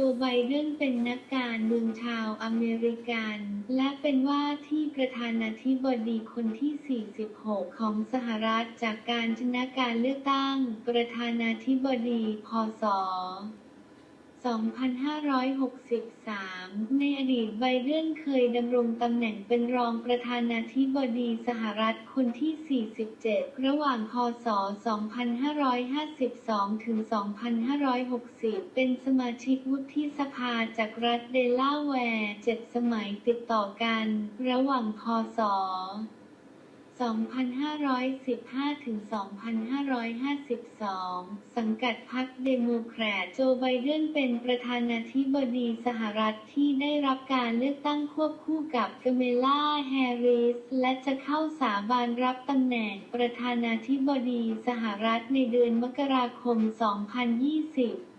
โจไบเดนเป็นนักการเมืองชาวอเมริกัน และเป็นว่าที่ประธานาธิบดีคนที่ 46 ของสหรัฐจากการชนะการเลือกตั้ง ประธานาธิบดี พศ 2563 ในอดีตไบเดนเคยดำรงตำแหน่งเป็นรองประธานาธิบดีสหรัฐคนที่ 47 ระหว่างพศ 2552 ถึง 2560 เป็นสมาชิกวุฒิสภาจากรัฐเดลาแวร์ 7 สมัยติดต่อกัน ระหว่างพศ 2515 ถึง 2552 สังกัดพรรคเดโมแครต โจไบเดนเป็นประธานาธิบดีสหรัฐที่ได้รับการเลือกตั้งควบคู่กับกเมล่าแฮร์ริส และจะเข้าสาบานรับตำแหน่งประธานาธิบดีสหรัฐในเดือนมกราคม 2020